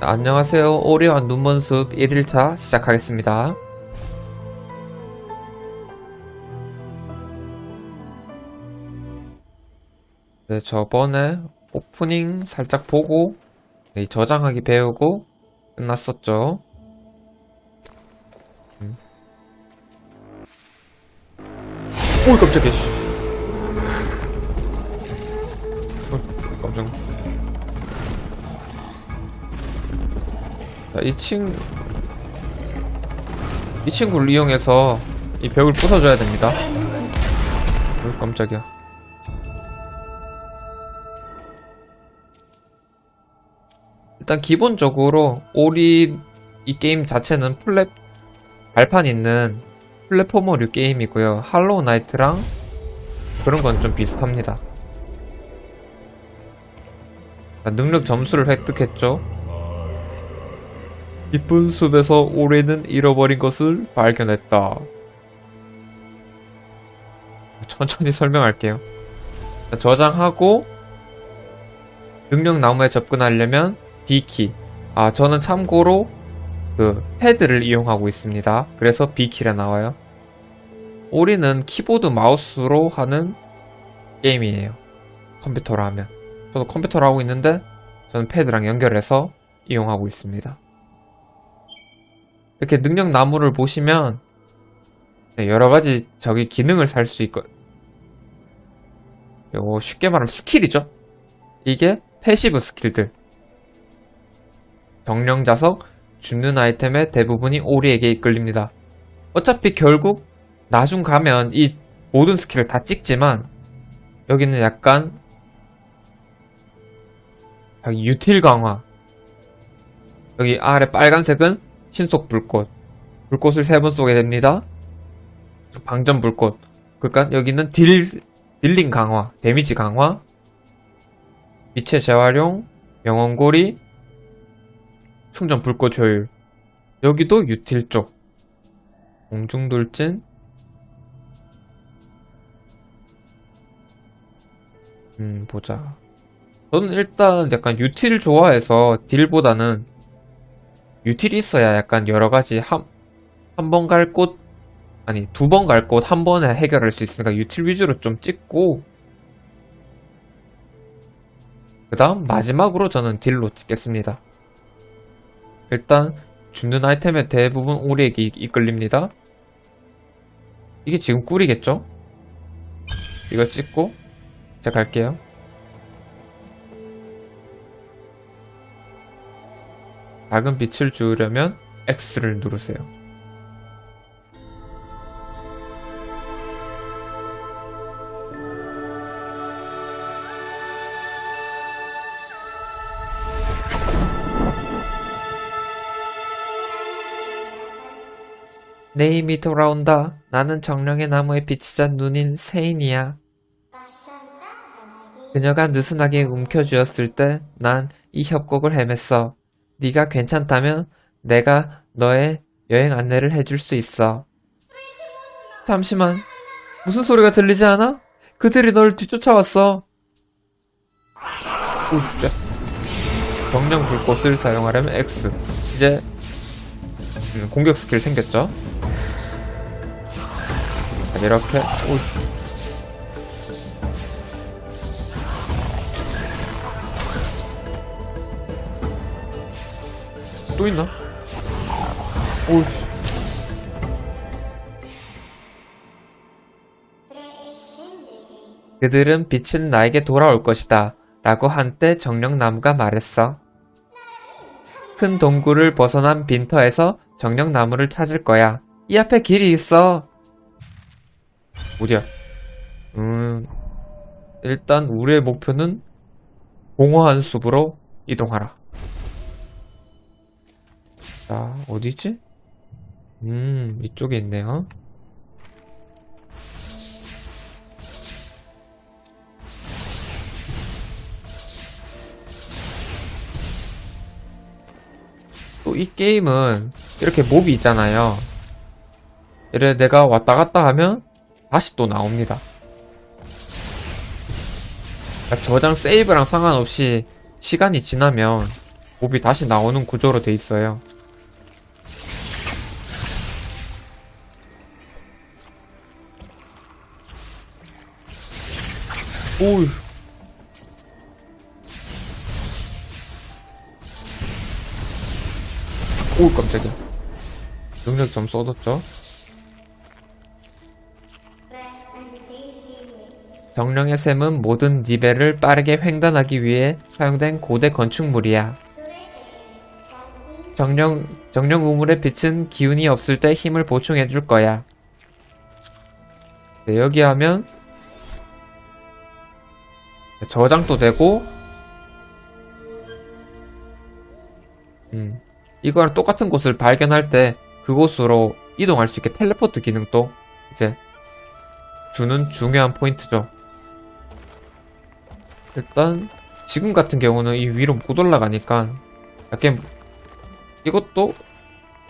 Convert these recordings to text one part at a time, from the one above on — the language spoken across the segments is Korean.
안녕하세요. 오리와 눈먼 숲 1일차 시작하겠습니다. 네, 저번에 오프닝 살짝 보고 네, 저장하기 배우고 끝났었죠. 음. 오 깜짝이야. 씨. 어, 깜짝. 자, 이 친, 이 친구를 이용해서 이 벽을 부숴줘야 됩니다. 어, 깜짝이야. 일단 기본적으로 오리 이 게임 자체는 플랫 발판 있는 플랫포머류 게임이고요. 할로우 나이트랑 그런 건 좀 비슷합니다. 자, 능력 점수를 획득했죠. 깊은 숲에서 오래는 잃어버린 것을 발견했다. 천천히 설명할게요. 자, 저장하고 능력 나무에 접근하려면 B키. 아, 저는 참고로 그 패드를 이용하고 있습니다. 그래서 B키가 나와요. 오리는 키보드 마우스로 하는 게임이에요. 컴퓨터로 하면. 저도 컴퓨터로 하고 있는데 저는 패드랑 연결해서 이용하고 있습니다. 이렇게 능력 나무를 보시면 네, 여러 가지 저기 기능을 살 수 있고 요 쉽게 말하면 스킬이죠. 이게 패시브 스킬들. 정령 자석, 죽는 아이템의 대부분이 오리에게 이끌립니다. 어차피 결국 나중 가면 이 모든 스킬을 다 찍지만 여기는 약간 여기 유틸 강화 여기 아래 빨간색은 신속 불꽃. 불꽃을 세 번 쏘게 됩니다. 방전 불꽃. 그러니까 여기는 딜 딜링 강화 데미지 강화. 빛의 재활용 영원고리 충전 불꽃 효율. 여기도 유틸 쪽. 공중돌진. 음 보자. 저는 일단 약간 유틸 좋아해서 딜보다는 유틸이 있어야 약간 여러 가지 한, 한 번 갈 곳, 아니, 두 번 갈 곳 한 번에 해결할 수 있으니까 유틸 위주로 좀 찍고, 그 다음 마지막으로 저는 딜로 찍겠습니다. 일단, 주는 아이템의 대부분 오리에게 이- 이끌립니다. 이게 지금 꿀이겠죠? 이거 찍고, 제가 갈게요. 작은 빛을 주우려면 X를 누르세요. 내 힘이 돌아온다. 나는 정령의 나무에 비치자 눈인 세인이야. 그녀가 느슨하게 움켜쥐었을 때 난 이 협곡을 헤맸어. 네가 괜찮다면 내가 너의 여행 안내를 해줄 수 있어. 잠시만. 무슨 소리가 들리지 않아? 그들이 널 뒤쫓아왔어. 오, 진짜. 정령 불꽃을 사용하려면 X. 이제 음, 공격 스킬 생겼죠? 자, 이렇게 오씨. 또 있나? 오씨. 그들은 빛은 나에게 돌아올 것이다. 라고 한때 정령나무가 말했어. 큰 동굴을 벗어난 빈터에서 정령나무를 찾을 거야. 이 앞에 길이 있어. 어디야? 음, 일단 우리의 목표는 공허한 숲으로 이동하라. 자, 어디지? 음, 이쪽에 있네요. 또 이 게임은 이렇게 몹이 있잖아요. 이래 내가 왔다 갔다 하면 다시 또 나옵니다. 그러니까 저장 세이브랑 상관없이 시간이 지나면 몹이 다시 나오는 구조로 돼 있어요. 오우. 오 깜짝이야. 능력 좀 쏟았죠? 정령의 샘은 모든 니벨을 빠르게 횡단하기 위해 사용된 고대 건축물이야. 정령, 정령 우물의 빛은 기운이 없을 때 힘을 보충해줄 거야. 네, 여기 하면 저장도 되고 음, 이거랑 똑같은 곳을 발견할 때 그곳으로 이동할 수 있게 텔레포트 기능도 이제 주는 중요한 포인트죠. 일단 지금 같은 경우는 이 위로 못 올라가니까 약간 이것도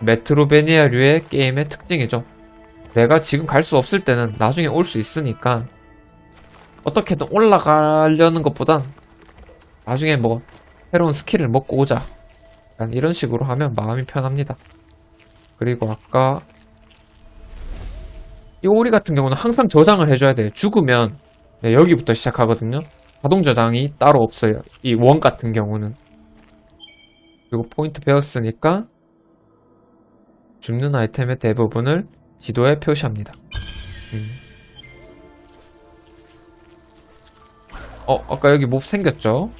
메트로베니아류의 게임의 특징이죠. 내가 지금 갈 수 없을 때는 나중에 올 수 있으니까 어떻게든 올라가려는 것보단 나중에 뭐 새로운 스킬을 먹고 오자. 이런 식으로 하면 마음이 편합니다. 그리고 아까 이 오리 같은 경우는 항상 저장을 해줘야 돼요. 죽으면 네, 여기부터 시작하거든요. 자동 저장이 따로 없어요. 이 원 같은 경우는. 그리고 포인트 배웠으니까 죽는 아이템의 대부분을 지도에 표시합니다. 음. 어, 아까 여기 몹 생겼죠?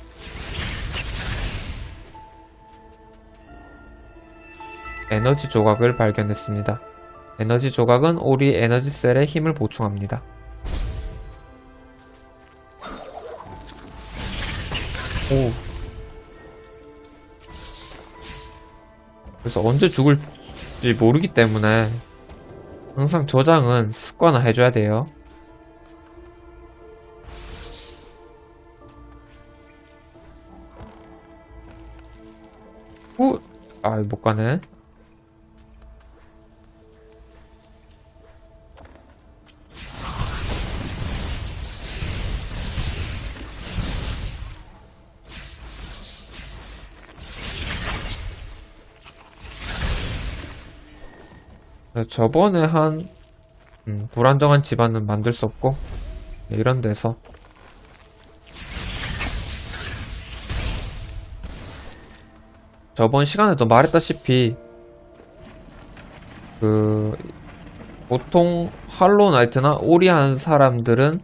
에너지 조각을 발견했습니다. 에너지 조각은 오리 에너지 셀에 힘을 보충합니다. 오. 그래서 언제 죽을지 모르기 때문에 항상 저장은 습관화 해줘야 돼요. 아, 못 가네. 네, 저번에 한 음, 불안정한 집안은 만들 수 없고 네, 이런 데서 저번 시간에도 말했다시피 그 보통 할로우 나이트나 오리 한 사람들은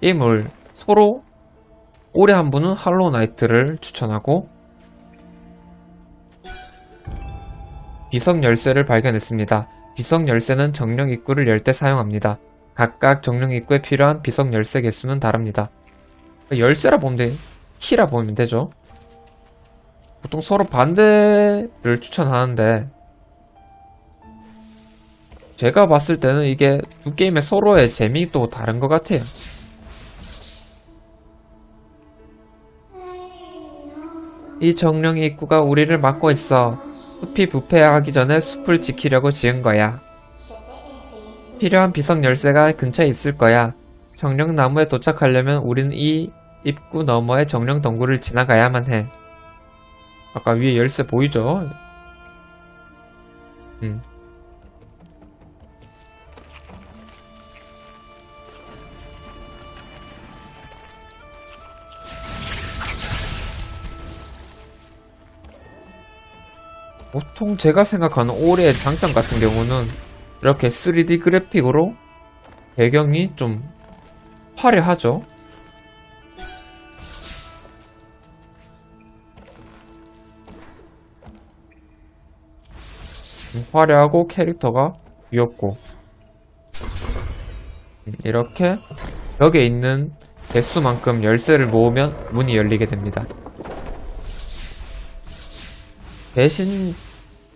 게임을 서로 오리 한 분은 할로우 나이트를 추천하고 비석 열쇠를 발견했습니다. 비석 열쇠는 정령 입구를 열 때 사용합니다. 각각 정령 입구에 필요한 비석 열쇠 개수는 다릅니다. 열쇠라 보면 돼. 키라 보면 되죠. 보통 서로 반대를 추천하는데 제가 봤을 때는 이게 두 게임의 서로의 재미도 다른 것 같아요. 이 정령의 입구가 우리를 막고 있어. 숲이 부패하기 전에 숲을 지키려고 지은 거야. 필요한 비석 열쇠가 근처에 있을 거야. 정령 나무에 도착하려면 우리는 이 입구 너머의 정령 동굴을 지나가야만 해. 아까 위에 열쇠 보이죠? 음. 보통 제가 생각하는 올해의 장점 같은 경우는 이렇게 3D 그래픽으로 배경이 좀 화려하죠. 화려하고 캐릭터가 귀엽고 음, 이렇게 벽에 있는 개수만큼 열쇠를 모으면 문이 열리게 됩니다. 대신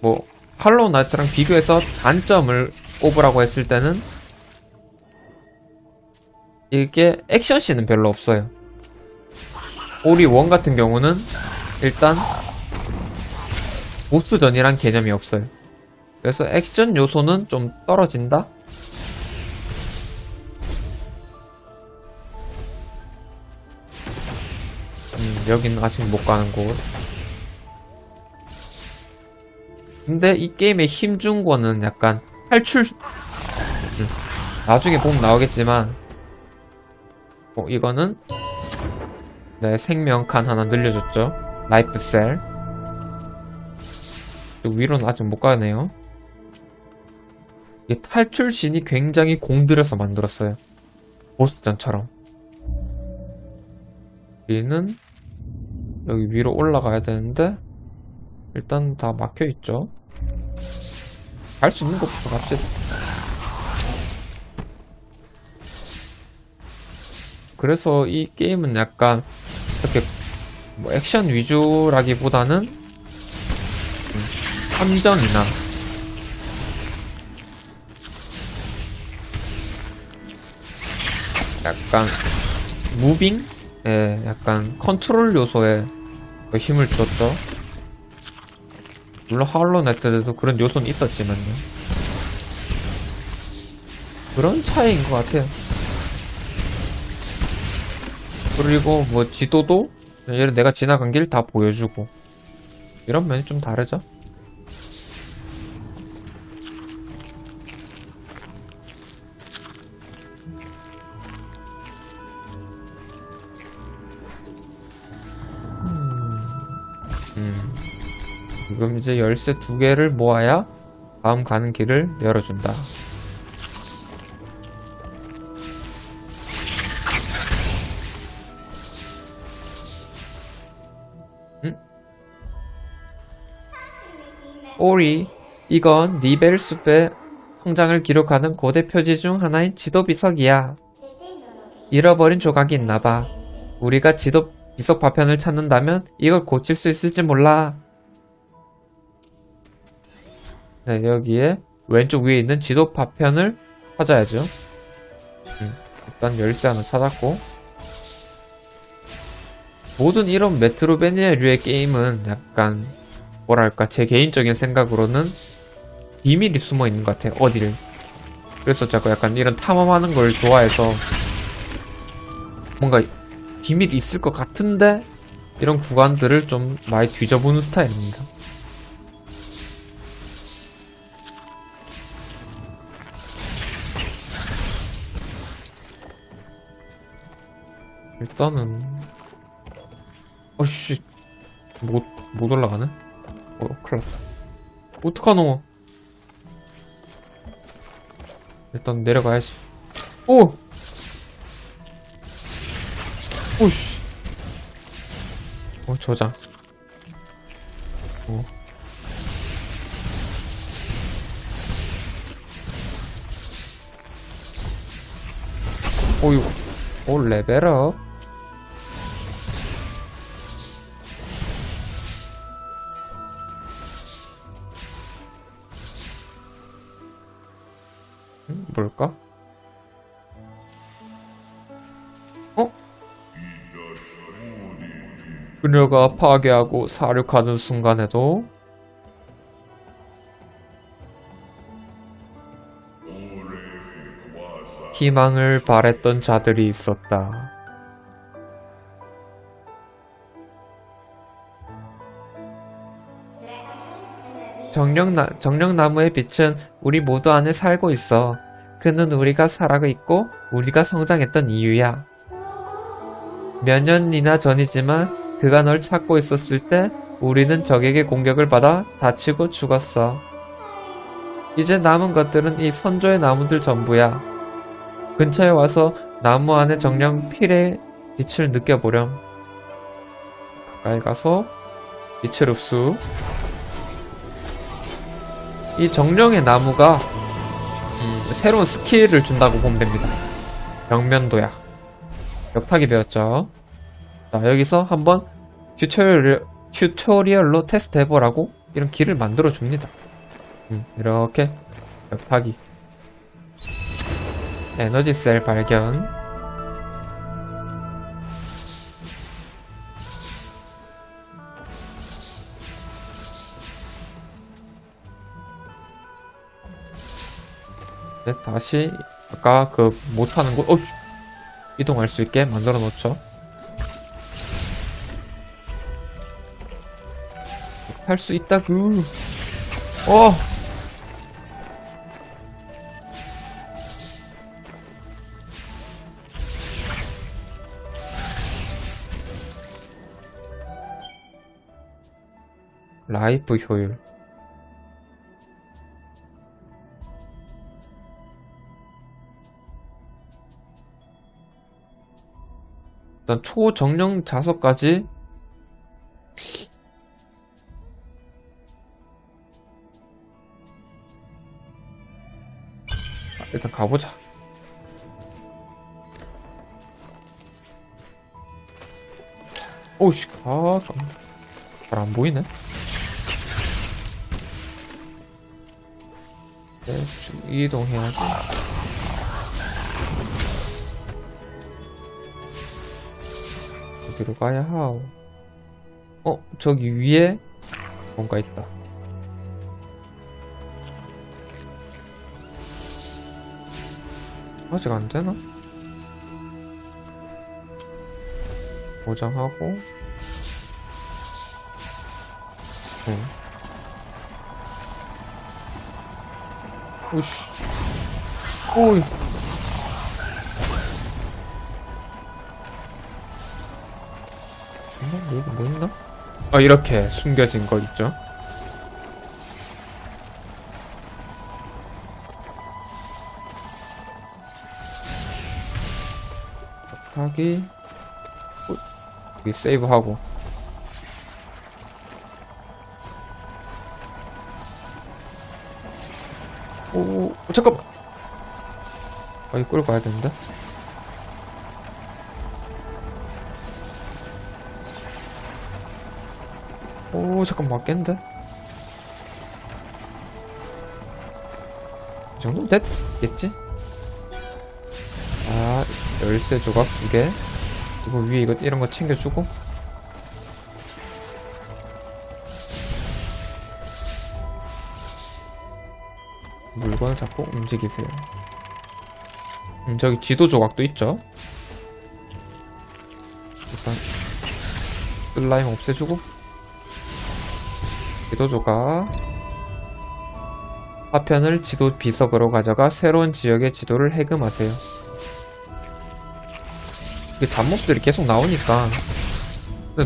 뭐 할로우 나이트랑 비교해서 단점을 꼽으라고 했을 때는 이게 액션씬은 별로 없어요. 오리 원 같은 경우는 일단 보스전이란 개념이 없어요. 그래서 액션 요소는 좀 떨어진다? 음, 여기는 아직 못 가는 곳. 근데 이 게임의 힘 준 거는 약간 탈출 음, 나중에 보면 나오겠지만 어, 이거는 네 생명 칸 하나 늘려줬죠 라이프 셀또 위로는 아직 못 가네요 이 탈출신이 굉장히 공들여서 만들었어요 보스전처럼 우리는 여기 위로 올라가야 되는데 일단 다 막혀 있죠. 갈 수 있는 것부터 갑시다. 그래서 이 게임은 약간 이렇게 뭐 액션 위주라기보다는 음, 함정이나 약간 무빙? 예, 약간 컨트롤 요소에 힘을 주었죠. 물론 하울로네트에도 그런 요소는 있었지만요. 그런 차이인 것 같아요. 그리고 뭐 지도도 예를 내가 지나간 길 다 보여주고 이런 면이 좀 다르죠. 이제 열쇠 두 개를 모아야 다음 가는 길을 열어준다. 응? 오리, 이건 니벨 숲의 성장을 기록하는 고대 표지 중 하나인 지도 비석이야. 잃어버린 조각이 있나봐. 우리가 지도 비석 파편을 찾는다면 이걸 고칠 수 있을지 몰라. 네, 여기에 왼쪽 위에 있는 지도 파편을 찾아야죠. 음, 일단 열쇠 하나 찾았고. 모든 이런 메트로베니아류의 게임은 약간 뭐랄까 제 개인적인 생각으로는 비밀이 숨어 있는 것 같아요. 어디를. 그래서 자꾸 약간 이런 탐험하는 걸 좋아해서 뭔가 비밀이 있을 것 같은데 이런 구간들을 좀 많이 뒤져보는 스타일입니다. 일단은 어씨 못, 못 올라가네? 어 큰일 났다. 어떡하노? 일단 내려가야지. 오! 오씨. 어 저장. 어. 오유 오 레벨업 그녀가 파괴하고 사륙하는 순간에도 희망을 바랬던 자들이 있었다. 정령나, 정령나무의 빛은 우리 모두 안에 살고 있어. 그는 우리가 살아가 있고 우리가 성장했던 이유야. 몇 년이나 전이지만 그가 널 찾고 있었을 때 우리는 적에게 공격을 받아 다치고 죽었어. 이제 남은 것들은 이 선조의 나무들 전부야. 근처에 와서 나무 안에 정령 필의 빛을 느껴보렴. 가까이 가서 빛을 흡수. 이 정령의 나무가 음, 새로운 스킬을 준다고 보면 됩니다. 벽면 도약. 벽타기 배웠죠. 자, 여기서 한번 튜토리얼, 튜토리얼로 테스트 해보라고 이런 길을 만들어 줍니다. 음, 이렇게 벽타기. 에너지 셀 발견. 네, 다시 아까 그 못하는 곳, 어, 이동할 수 있게 만들어 놓죠. 할 수 있다구. 어! 라이프 효율. 일단 초정령 자석까지 가보자. 오우씨, 아, 잘 안 보이네. 대충 이동해야지. 어디로 가야 하오? 어, 저기 위에 뭔가 있다. 아직 안 되나? 보장하고. 응. 오씨. 오이. 잠깐만, 여기 뭐 있나? 아, 이렇게 숨겨진 거 있죠? 하기. 어, 여기 세이브하고. 오, 오, 잠깐만. 아, 이거 끌고 가야 되는데? 오, 잠깐 맞겠는데? 이 정도면 됐겠지? 아, 열쇠 조각 두 개. 그리고 위에 이거, 이런 거 챙겨주고. 물건을 잡고 움직이세요. 음, 저기 지도 조각도 있죠? 일단, 슬라임 없애주고. 지도 조각. 화편을 지도 비석으로 가져가 새로운 지역의 지도를 해금하세요. 이게 잡목들이 계속 나오니까.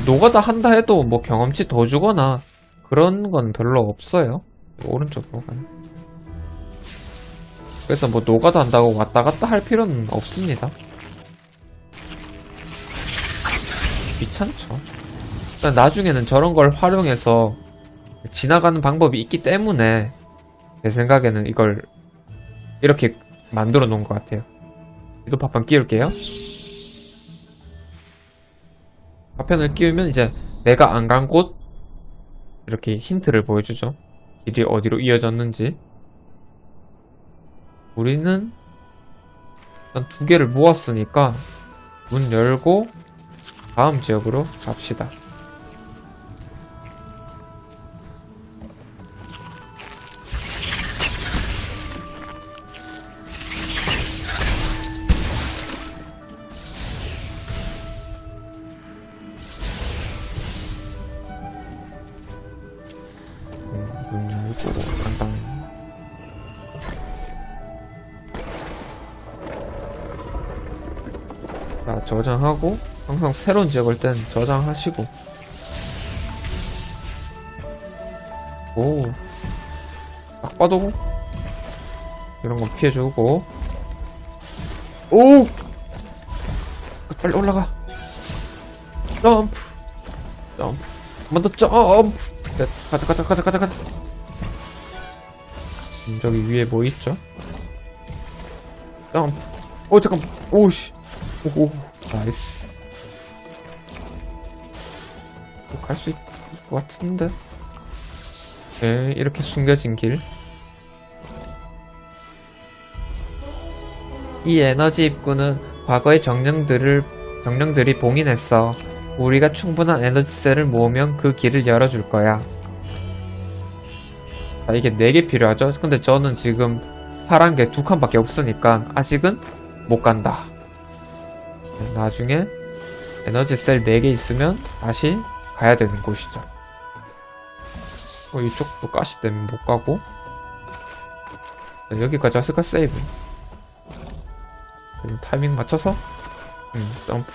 노가다 한다 해도 뭐 경험치 더 주거나 그런 건 별로 없어요. 오른쪽으로 가네. 그래서 뭐 노가다 한다고 왔다 갔다 할 필요는 없습니다. 귀찮죠. 그러니까 나중에는 저런 걸 활용해서 지나가는 방법이 있기 때문에 제 생각에는 이걸 이렇게 만들어 놓은 것 같아요. 이도 파판 끼울게요. 파편을 끼우면 이제 내가 안 간 곳 이렇게 힌트를 보여주죠. 길이 어디로 이어졌는지. 우리는 일단 두 개를 모았으니까 문 열고 다음 지역으로 갑시다. 저장하고 항상 새로운 지역 올 땐 저장하시고. 오. 딱 봐도 이런 거 피해주고. 오! 빨리 올라가. 점프. 점프. 한번 더 점프. 네, 가자 가자 가자 가자 가자. 음, 저기 위에 뭐 있죠? 점프. 오 잠깐 오씨. 오오 나이스 갈 수 있을 것 같은데 네 이렇게 숨겨진 길 이 에너지 입구는 과거의 정령들을 정령들이 봉인했어. 우리가 충분한 에너지셀을 모으면 그 길을 열어줄 거야. 자, 이게 4개 필요하죠? 근데 저는 지금 파란 게 두 칸밖에 없으니까 아직은 못 간다. 네, 나중에 에너지 셀 4개 있으면 다시 가야 되는 곳이죠. 어, 이쪽도 가시 때문에 못 가고. 자, 여기까지 왔을까? 세이브. 타이밍 맞춰서, 음, 점프.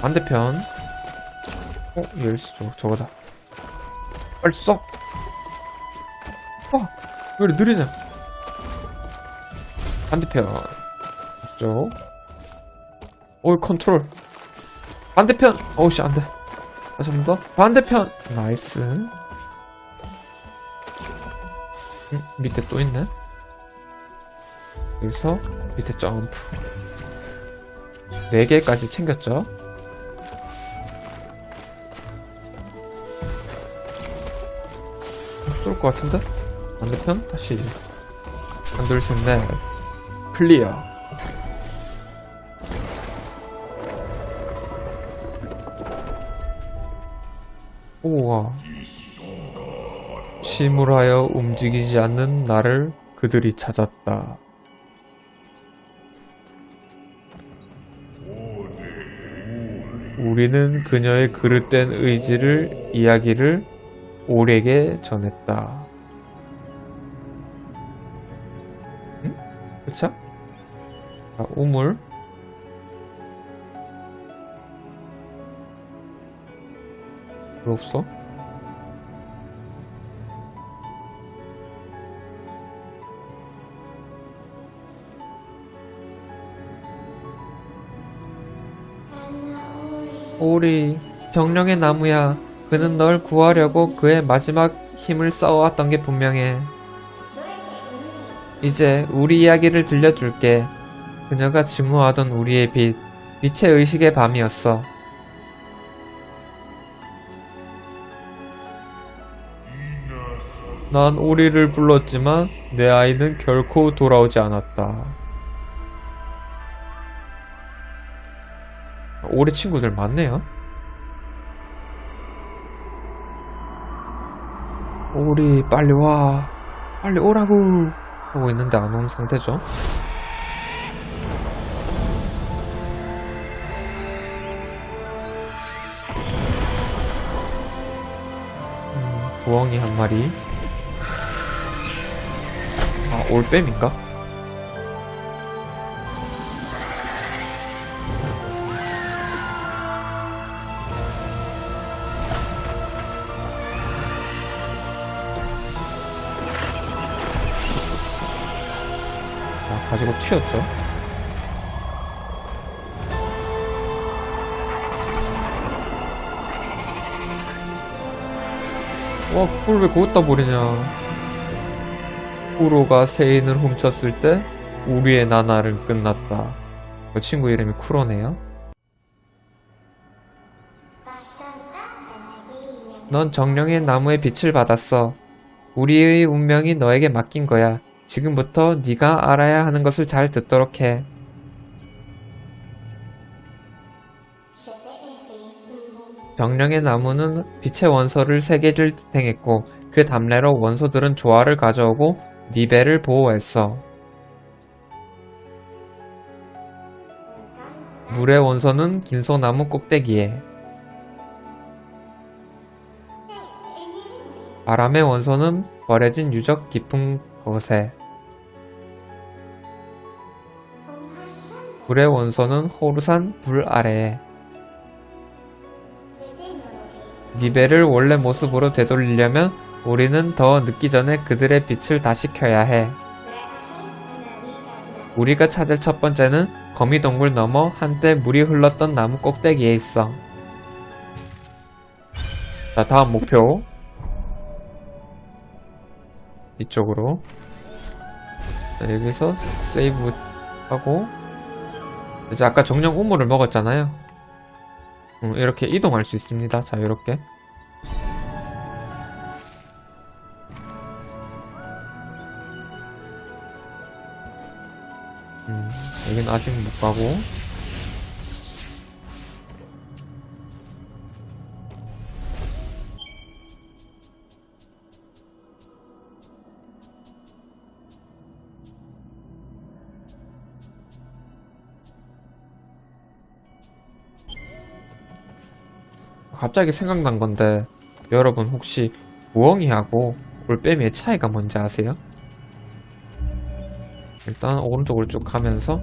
반대편. 어, 열쇠, 저거, 저거다. 빨리 써! 어! 왜 이렇게 느리냐? 반대편. 이쪽. 오이, 컨트롤. 반대편! 어우씨, 안 돼. 다시 한번 더. 반대편! 나이스. 음, 밑에 또 있네. 여기서 밑에 점프. 4개까지 챙겼죠? 쏠 것 같은데? 반대편? 다시. 한, 둘, 셋, 넷. 클리어. 우와. 침울하여 움직이지 않는 나를 그들이 찾았다. 우리는 그녀의 그릇된 의지를, 이야기를 올에게 전했다. 우물. 왜 없어? 오리, 정령의 나무야. 그는 널 구하려고 그의 마지막 힘을 써왔던 게 분명해. 이제 우리 이야기를 들려줄게. 그녀가 증오하던 우리의 빛, 빛의 의식의 밤이었어. 난 오리를 불렀지만 내 아이는 결코 돌아오지 않았다. 오리 친구들 많네요. 오리 빨리 와 빨리 오라고 하고 있는데 안 오는 상태죠 부엉이 한 마리 아 올빼미인가? 아, 가지고 튀었죠. 와, 그걸 왜 거기다 버리냐. 쿠로가 세인을 훔쳤을 때 우리의 나날은 끝났다. 그 친구 이름이 쿠로네요. 넌 정령의 나무의 빛을 받았어. 우리의 운명이 너에게 맡긴 거야. 지금부터 네가 알아야 하는 것을 잘 듣도록 해. 정령의 나무는 빛의 원소를 세 개를 지탱했고 그 답례로 원소들은 조화를 가져오고 니벨을 보호했어. 물의 원소는 긴소나무 꼭대기에. 바람의 원소는 버려진 유적 깊은 곳에. 불의 원소는 호루산 불 아래에 니벨을 원래 모습으로 되돌리려면 우리는 더 늦기 전에 그들의 빛을 다시 켜야 해. 우리가 찾을 첫 번째는 거미동굴 너머 한때 물이 흘렀던 나무 꼭대기에 있어. 자, 다음 목표. 이쪽으로. 자, 여기서 세이브 하고. 이제 아까 정령 우물을 먹었잖아요. 음, 이렇게 이동할 수 있습니다. 자, 이렇게. 음, 여긴 아직 못 가고. 갑자기 생각난 건데 여러분 혹시 부엉이하고 올빼미의 차이가 뭔지 아세요? 일단 오른쪽으로 쭉 가면서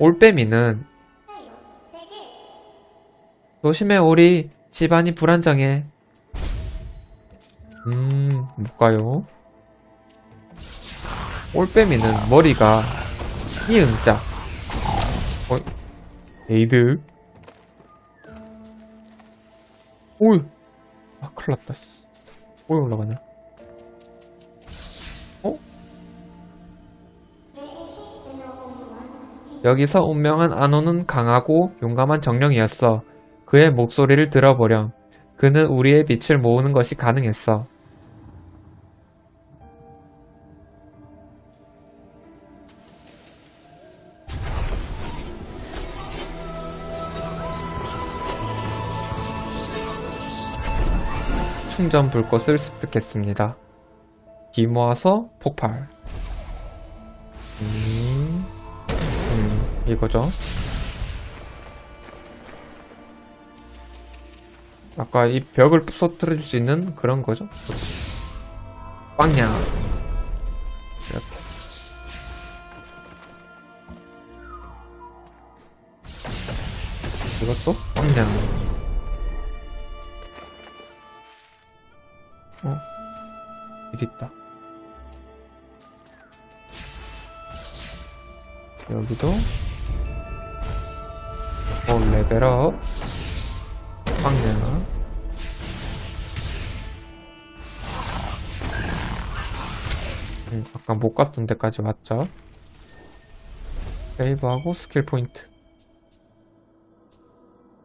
올빼미는 조심해 우리 집안이 불안정해 음 뭘까요? 올빼미는 머리가 이응자 어? 에이드 오이. 아 큰일 났다 씨. 왜 올라가냐? 어? 여기서 운명한 안호는 강하고 용감한 정령이었어. 그의 목소리를 들어보렴. 그는 우리의 빛을 모으는 것이 가능했어 전 불꽃을 습득했습니다. 기 모아서 폭발. 음, 음, 이거죠. 아까 이 벽을 부서뜨릴 수 있는 그런 거죠. 빵야. 이렇게. 이것도 빵야. 어? 일 있다. 여기도. 어 레벨업. 빵야. 음, 아까 못 갔던 데까지 왔죠? 세이브하고 스킬 포인트.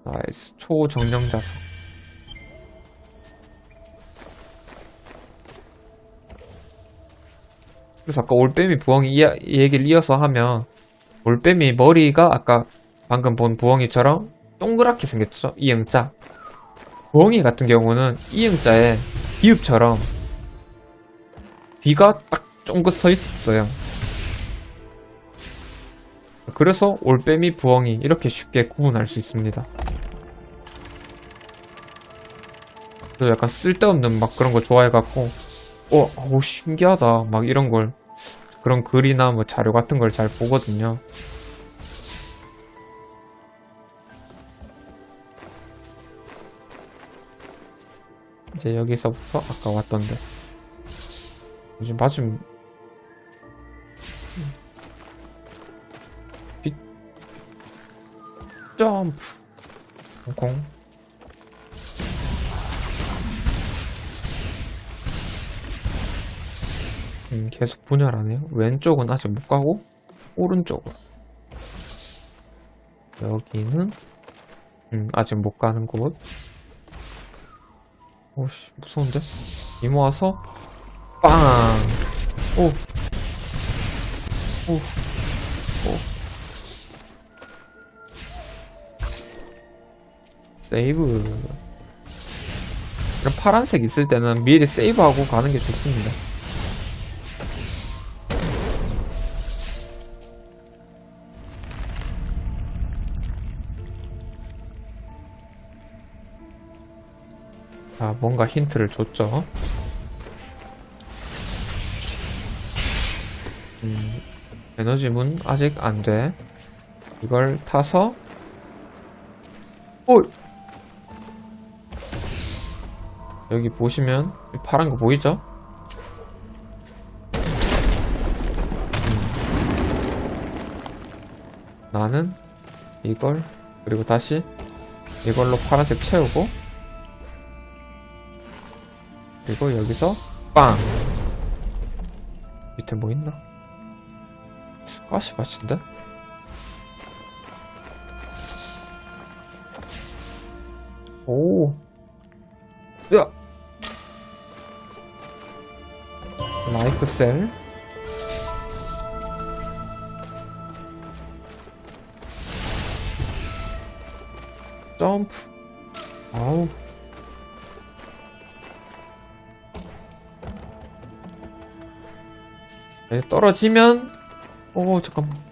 나이스. 초정령 자석 그래서 아까 올빼미 부엉이 이, 이 얘기를 이어서 하면 올빼미 머리가 아까 방금 본 부엉이처럼 동그랗게 생겼죠? 이응자. 부엉이 같은 경우는 이응자에 비읍처럼 귀가 딱 쫑긋 서 있었어요. 그래서 올빼미 부엉이 이렇게 쉽게 구분할 수 있습니다. 저 약간 쓸데없는 막 그런 거 좋아해갖고 어, 오, 신기하다. 막 이런 걸, 그런 글이나 뭐 자료 같은 걸 잘 보거든요. 이제 여기서부터 아까 왔던데. 이제 맞으면, 빗, 점프. 공. 음, 계속 분열하네요. 왼쪽은 아직 못 가고, 오른쪽은. 여기는, 음, 아직 못 가는 곳. 오씨, 무서운데? 이모 와서, 빵! 오! 오! 오! 세이브. 이런 파란색 있을 때는 미리 세이브하고 가는 게 좋습니다. 뭔가 힌트를 줬죠. 음, 에너지 문 아직 안 돼. 이걸 타서, 오! 여기 보시면, 이 파란 거 보이죠? 음. 나는 이걸, 그리고 다시 이걸로 파란색 채우고, 그리고 여기서 빵 밑에 뭐 있나? 가시밭인데? 오 야! 라이프 셀 점프 아우 떨어지면 오 잠깐만